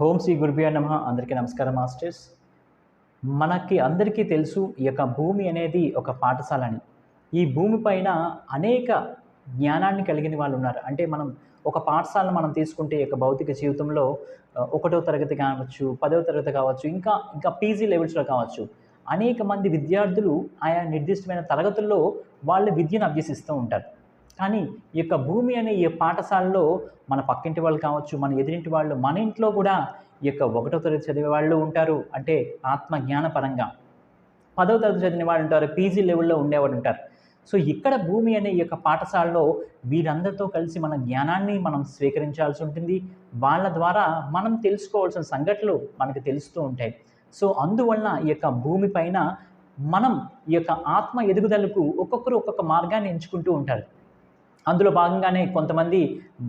Home Shri గురుభ్యో నమ. అందరికీ నమస్కారం మాస్టర్స్. మనకి అందరికీ తెలుసు ఈ యొక్క భూమి అనేది ఒక పాఠశాల అని ఈ భూమి పైన అనేక జ్ఞానాన్ని కలిగిన వాళ్ళు ఉన్నారు. అంటే మనం ఒక పాఠశాలను మనం తీసుకుంటే యొక్క భౌతిక జీవితంలో ఒకటో తరగతి కావచ్చు పదవ తరగతి కావచ్చు ఇంకా ఇంకా పీజీ లెవెల్స్లో కావచ్చు. అనేక మంది విద్యార్థులు ఆయా నిర్దిష్టమైన తరగతుల్లో వాళ్ళ విద్యను అభ్యసిస్తూ ఉంటారు. కానీ ఈ యొక్క భూమి అనే ఈ పాఠశాలలో మన పక్కింటి వాళ్ళు కావచ్చు మన ఎదురింటి వాళ్ళు మన ఇంట్లో కూడా ఈ యొక్క ఒకటో తరగతి చదివే వాళ్ళు ఉంటారు. అంటే ఆత్మజ్ఞానపరంగా పరంగా. పదవ తరగతి చదివిన వాళ్ళు ఉంటారు పీజీ లెవెల్లో ఉండేవాడు ఉంటారు. సో ఇక్కడ భూమి అనే ఈ యొక్క పాఠశాలలో వీరందరితో కలిసి మన జ్ఞానాన్ని మనం స్వీకరించాల్సి ఉంటుంది. వాళ్ళ ద్వారా మనం తెలుసుకోవాల్సిన సంఘటనలు మనకు తెలుస్తూ ఉంటాయి. సో అందువలన ఈ యొక్క భూమి పైన మనం ఈ యొక్క ఆత్మ ఎదుగుదలకు ఒక్కొక్కరు ఒక్కొక్క మార్గాన్ని ఎంచుకుంటూ ఉంటారు. అందులో భాగంగానే కొంతమంది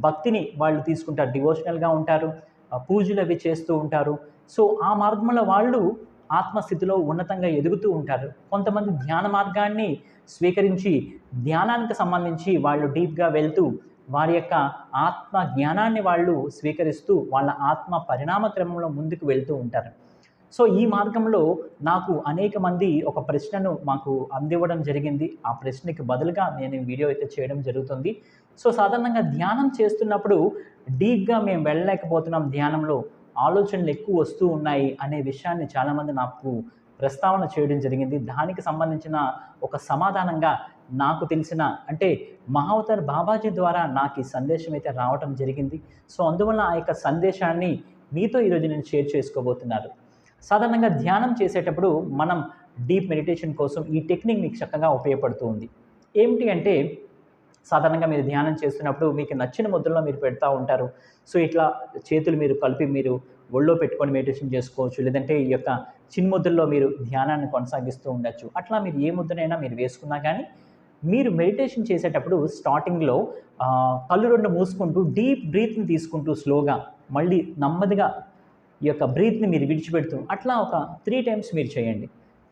భక్తిని వాళ్ళు తీసుకుంటారు డివోషనల్గా ఉంటారు పూజలు అవి చేస్తూ ఉంటారు. సో ఆ మార్గంలో వాళ్ళు ఆత్మస్థితిలో ఉన్నతంగా ఎదుగుతూ ఉంటారు. కొంతమంది ధ్యాన మార్గాన్ని స్వీకరించి ధ్యానానికి సంబంధించి వాళ్ళు డీప్గా వెళ్తూ వారి యొక్క ఆత్మ జ్ఞానాన్ని వాళ్ళు స్వీకరిస్తూ వాళ్ళ ఆత్మ పరిణామ క్రమంలో ముందుకు వెళ్తూ ఉంటారు. సో ఈ మార్గంలో నాకు అనేక మంది ఒక ప్రశ్నను మాకు అందివ్వడం జరిగింది. ఆ ప్రశ్నకి బదులుగా నేను వీడియో అయితే చేయడం జరుగుతుంది. సో సాధారణంగా ధ్యానం చేస్తున్నప్పుడు డీప్గా మేము వెళ్ళలేకపోతున్నాం. ధ్యానంలో ఆలోచనలు ఎక్కువ వస్తూ ఉన్నాయి అనే విషయాన్ని చాలామంది నాకు ప్రస్తావన చేయడం జరిగింది. దానికి సంబంధించిన ఒక సమాధానంగా నాకు తెలిసిన అంటే మహావతార్ బాబాజీ ద్వారా నాకు ఈ సందేశం అయితే రావటం జరిగింది. సో అందువల్ల ఆ యొక్క సందేశాన్ని మీతో ఈరోజు నేను షేర్ చేసుకోబోతున్నాను. సాధారణంగా ధ్యానం చేసేటప్పుడు మనం డీప్ మెడిటేషన్ కోసం ఈ టెక్నిక్ మీకు చక్కగా ఉపయోగపడుతూ ఉంది. ఏమిటి అంటే సాధారణంగా మీరు ధ్యానం చేస్తున్నప్పుడు మీకు నచ్చిన ముద్రలో మీరు పెడతా ఉంటారు. సో ఇట్లా చేతులు మీరు కలిపి మీరు ఒళ్ళో పెట్టుకొని మెడిటేషన్ చేసుకోవచ్చు. లేదంటే ఈ యొక్క చిన్ముద్రలో మీరు ధ్యానాన్ని కొనసాగిస్తూ ఉండొచ్చు. అట్లా మీరు ఏ ముద్రనైనా మీరు వేసుకున్నా కానీ మీరు మెడిటేషన్ చేసేటప్పుడు స్టార్టింగ్లో కళ్ళు రెండు మూసుకుంటూ డీప్ బ్రీత్ని తీసుకుంటూ స్లోగా మళ్ళీ నెమ్మదిగా ఈ యొక్క బ్రీత్ని మీరు విడిచిపెడుతూ అట్లా ఒక త్రీ టైమ్స్ మీరు చేయండి.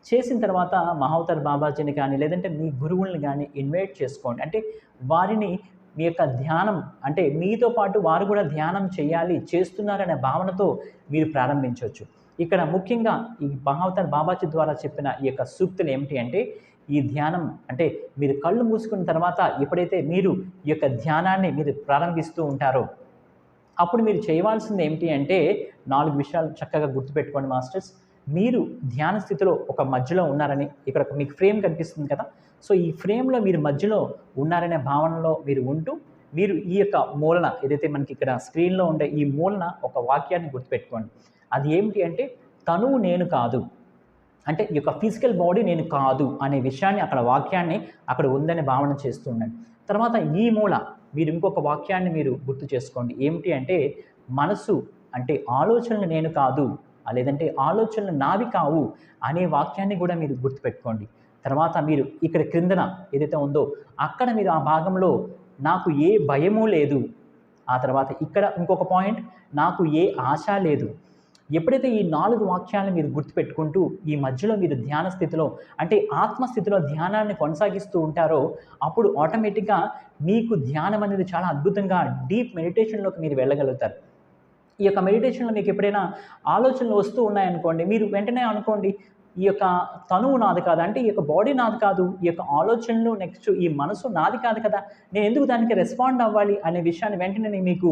చేసిన తర్వాత మహావతార్ బాబాజీని కానీ లేదంటే మీ గురువుల్ని కానీ ఇన్వైట్ చేసుకోండి. అంటే వారిని మీ యొక్క ధ్యానం అంటే మీతో పాటు వారు కూడా ధ్యానం చేయాలి చేస్తున్నారనే భావనతో మీరు ప్రారంభించవచ్చు. ఇక్కడ ముఖ్యంగా ఈ మహావతార్ బాబాజీ ద్వారా చెప్పిన ఈ యొక్క సూక్తులు ఏమిటి అంటే ఈ ధ్యానం అంటే మీరు కళ్ళు మూసుకున్న తర్వాత ఎప్పుడైతే మీరు ఈ యొక్క ధ్యానాన్ని మీరు ప్రారంభిస్తూ ఉంటారో అప్పుడు మీరు చేయవలసింది ఏమిటి అంటే నాలుగు విషయాలు చక్కగా గుర్తుపెట్టుకోండి మాస్టర్స్. మీరు ధ్యాన స్థితిలో ఒక మధ్యలో ఉన్నారని ఇక్కడ ఒక మీకు ఫ్రేమ్ కనిపిస్తుంది కదా. సో ఈ ఫ్రేమ్లో మీరు మధ్యలో ఉన్నారనే భావనలో మీరు ఉంటూ మీరు ఈ యొక్క మూలన ఏదైతే మనకి ఇక్కడ స్క్రీన్లో ఉండే ఈ మూలన ఒక వాక్యాన్ని గుర్తుపెట్టుకోండి. అది ఏమిటి అంటే తను నేను కాదు. అంటే ఈ యొక్క ఫిజికల్ బాడీ నేను కాదు అనే విషయాన్ని అక్కడ వాక్యాన్ని అక్కడ ఉందని భావన చేస్తూ ఉండండి తర్వాత ఈ మూల మీరు ఇంకొక వాక్యాన్ని మీరు గుర్తు చేసుకోండి. ఏమిటి అంటే మనసు అంటే ఆలోచనలు నేను కాదు లేదంటే ఆలోచనలు నావి కావు అనే వాక్యాన్ని కూడా మీరు గుర్తుపెట్టుకోండి. తర్వాత మీరు ఇక్కడ క్రిందన ఏదైతే ఉందో అక్కడ మీరు ఆ భాగంలో నాకు ఏ భయము లేదు. ఆ తర్వాత ఇక్కడ ఇంకొక పాయింట్ నాకు ఏ ఆశ లేదు. ఎప్పుడైతే ఈ నాలుగు వాక్యాలను మీరు గుర్తుపెట్టుకుంటూ ఈ మధ్యలో మీరు ధ్యాన స్థితిలో అంటే ఆత్మస్థితిలో ధ్యానాన్ని కొనసాగిస్తూ ఉంటారో అప్పుడు ఆటోమేటిక్గా మీకు ధ్యానం అనేది చాలా అద్భుతంగా డీప్ మెడిటేషన్లోకి మీరు వెళ్ళగలుగుతారు. ఈ యొక్క మెడిటేషన్లో మీకు ఎప్పుడైనా ఆలోచనలు వస్తూ ఉన్నాయనుకోండి మీరు వెంటనే అనుకోండి ఈ యొక్క తనువు నాది కాదు? అంటే ఈ యొక్క బాడీ నాది కాదు ఈ యొక్క ఆలోచనలు నెక్స్ట్ ఈ మనసు నాది కాదు కదా నేను ఎందుకు దానికి రెస్పాండ్ అవ్వాలి అనే విషయాన్ని వెంటనే మీకు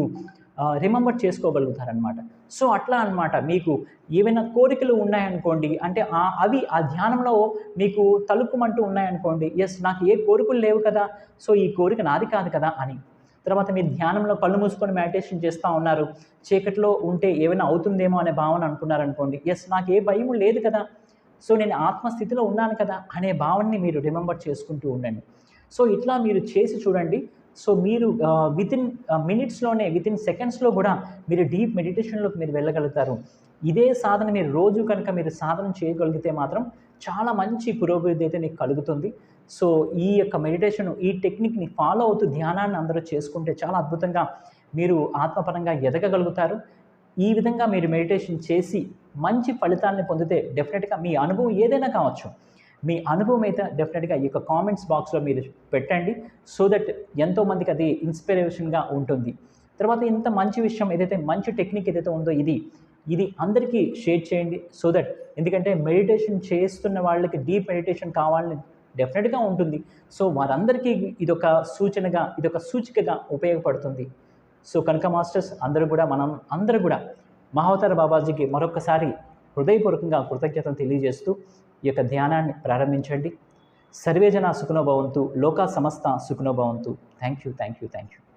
రిమెంబర్ చేసుకోగలుగుతారనమాట సో అట్లా అన్నమాట. మీకు ఏవైనా కోరికలు ఉన్నాయనుకోండి అంటే అవి ఆ ధ్యానంలో మీకు తలుపుమంటూ ఉన్నాయనుకోండి ఎస్ నాకు ఏ కోరికలు లేవు కదా సో ఈ కోరిక నాది కాదు కదా అని. తర్వాత మీరు ధ్యానంలో కళ్ళు మూసుకొని మెడిటేషన్ చేస్తూ ఉన్నారు చీకట్లో ఉంటే ఏమైనా అవుతుందేమో అనే భావన అనుకున్నారనుకోండి ఎస్ నాకు ఏ భయం లేదు కదా సో నేను ఆత్మస్థితిలో ఉన్నాను కదా అనే భావనని మీరు రిమెంబర్ చేసుకుంటూ ఉండండి. సో ఇట్లా మీరు చేసి చూడండి సో మీరు వితిన్ మినిట్స్లోనే వితిన్ సెకండ్స్లో కూడా మీరు డీప్ మెడిటేషన్లోకి మీరు వెళ్ళగలుగుతారు. ఇదే సాధన మీరు రోజు కనుక మీరు సాధన చేయగలిగితే మాత్రం చాలా మంచి పురోభివృద్ధి అయితే మీకు కలుగుతుంది. సో ఈ యొక్క మెడిటేషన్ ఈ టెక్నిక్ని ఫాలో అవుతూ ధ్యానాన్ని అందరూ చేసుకుంటే చాలా అద్భుతంగా మీరు ఆత్మపరంగా ఎదగగలుగుతారు. ఈ విధంగా మీరు మెడిటేషన్ చేసి మంచి ఫలితాన్ని పొందితే డెఫినెట్గా మీ అనుభవం ఏదైనా కావచ్చు. మీ అనుభవం అయితే డెఫినెట్గా ఈ యొక్క కామెంట్స్ బాక్స్లో మీరు పెట్టండి సో దట్ ఎంతోమందికి అది ఇన్స్పిరేషన్గా ఉంటుంది. తర్వాత ఇంత మంచి విషయం ఏదైతే మంచి టెక్నిక్ ఏదైతే ఉందో ఇది ఇది అందరికీ షేర్ చేయండి సో దట్ ఎందుకంటే మెడిటేషన్ చేస్తున్న వాళ్ళకి డీప్ మెడిటేషన్ కావాలని డెఫినెట్గా ఉంటుంది. సో వారందరికీ ఇదొక సూచనగా ఇదొక సూచికగా ఉపయోగపడుతుంది. సో కనుక మాస్టర్స్ అందరూ కూడా మనం అందరూ కూడా మహావతార బాబాజీకి మరొకసారి హృదయపూర్వకంగా కృతజ్ఞతను తెలియజేస్తూ ఈ యొక్క ధ్యానాన్ని ప్రారంభించండి. సర్వేజన సుఖనోభవంతు లోకా సమస్త సుఖనోభవంతు thank you thank you thank you